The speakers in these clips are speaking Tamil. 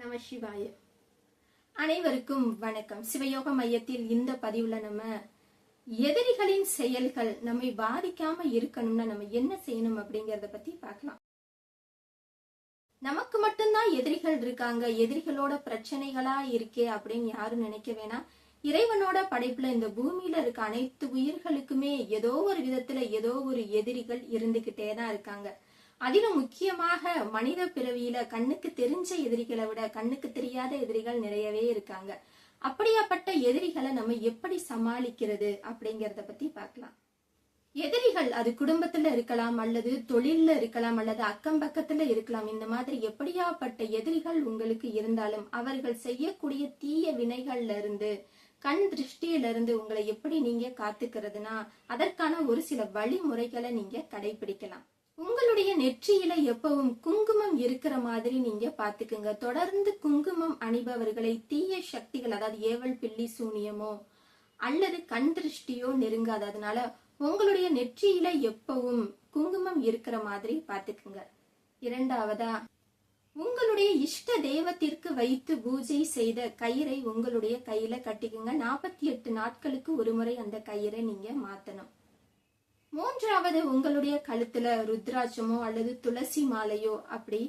நம சிவாய. அனைவருக்கும் வணக்கம். சிவயோக மையத்தில் இந்த பதிவுல நம்ம எதிரிகளின் செயல்கள் நம்மை பாதிக்காம இருக்கணும்னா நம்ம என்ன செய்யணும் அப்படிங்கறத பத்தி பார்க்கலாம். நமக்கு மட்டும்தான் எதிரிகள் இருக்காங்க. எதிரிகளோட பிரச்சனைகளா இருக்கே அப்படின்னு யாரும் நினைக்க வேணாம். இறைவனோட படைப்புல இந்த பூமியில இருக்க அனைத்து உயிர்களுக்குமே ஏதோ ஒரு விதத்துல ஏதோ ஒரு எதிரிகள் இருந்துகிட்டே தான் இருக்காங்க. அதிலும் முக்கியமாக மனித பிறவியில கண்ணுக்கு தெரிஞ்ச எதிரிகளை விட கண்ணுக்கு தெரியாத எதிரிகள் நிறையவே இருக்காங்க. அப்படியாப்பட்ட எதிரிகளை நம்ம எப்படி சமாளிக்கிறது அப்படிங்கறத பத்தி பார்க்கலாம். எதிரிகள் அது குடும்பத்துல இருக்கலாம் அல்லது தொழில்ல இருக்கலாம் அல்லது அக்கம் பக்கத்துல இருக்கலாம். இந்த மாதிரி எப்படியாப்பட்ட எதிரிகள் உங்களுக்கு இருந்தாலும் அவர்கள் செய்யக்கூடிய தீய வினைகள்ல இருந்து கண் திருஷ்டியில இருந்து உங்களை எப்படி நீங்க காத்துக்கிறதுனா அதற்கான ஒரு சில வழிமுறைகளை நீங்க கடைபிடிக்கலாம். உங்களுடைய நெற்றியில எப்பவும் குங்குமம் இருக்கிற மாதிரி நீங்க பாத்துக்குங்க. தொடர்ந்து குங்குமம் அணிபவர்களை தீய சக்திகள் அதாவது ஏவல் பில்லி சூனியமோ அல்லது கண் திருஷ்டியோ நெருங்காது. அதனால உங்களுடைய நெற்றியில எப்பவும் குங்குமம் இருக்கிற மாதிரி பாத்துக்குங்க. இரண்டாவதா உங்களுடைய இஷ்ட தெய்வத்திற்கு வைத்து பூஜை செய்த கயிறை உங்களுடைய கையில கட்டிக்குங்க. நாற்பத்தி எட்டு நாட்களுக்கு ஒரு முறை அந்த கயிறை நீங்க மாத்தணும். மூன்றாவது உங்களுடைய கழுத்துல ருத்ராட்சமோ அல்லது துளசி மாலையோ அப்படி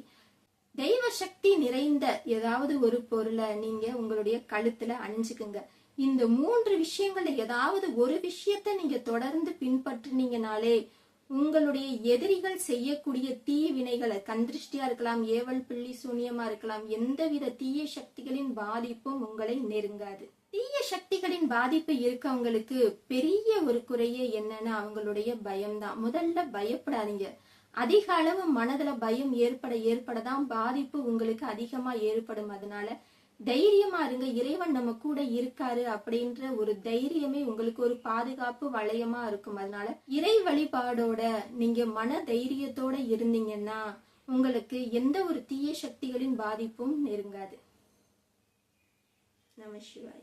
தெய்வ சக்தி நிறைந்த ஏதாவது ஒரு பொருளை நீங்க உங்களுடைய கழுத்துல அணிஞ்சுக்குங்க. இந்த மூன்று விஷயங்கள்ல ஏதாவது ஒரு விஷயத்த நீங்க தொடர்ந்து பின்பற்றினீங்கனாலே உங்களுடைய எதிரிகள் செய்யக்கூடிய தீய வினைகளை கந்திருஷ்டியா இருக்கலாம் ஏவல் பிள்ளி சூனியமா இருக்கலாம் எந்தவித தீய சக்திகளின் பாதிப்பும் உங்களை நெருங்காது. தீய சக்திகளின் பாதிப்பு இருக்கவங்களுக்கு பெரிய ஒரு குறையே என்னன்னா அவங்களுடைய பயம்தான். முதல்ல பயப்படாதீங்க. அதிக அளவு மனதுல பயம் ஏற்பட ஏற்படதான் பாதிப்பு உங்களுக்கு அதிகமா ஏற்படும். அதனால தைரியமா இருங்க. இறைவன் நம்ம கூட இருக்காரு அப்படின்ற ஒரு தைரியமே உங்களுக்கு ஒரு பாதுகாப்பு வளையமா இருக்கும். அதனால இறை வழிபாடோட நீங்க மன தைரியத்தோட இருந்தீங்கன்னா உங்களுக்கு எந்த ஒரு தீய சக்திகளின் பாதிப்பும் நெருங்காது. 那么需要的。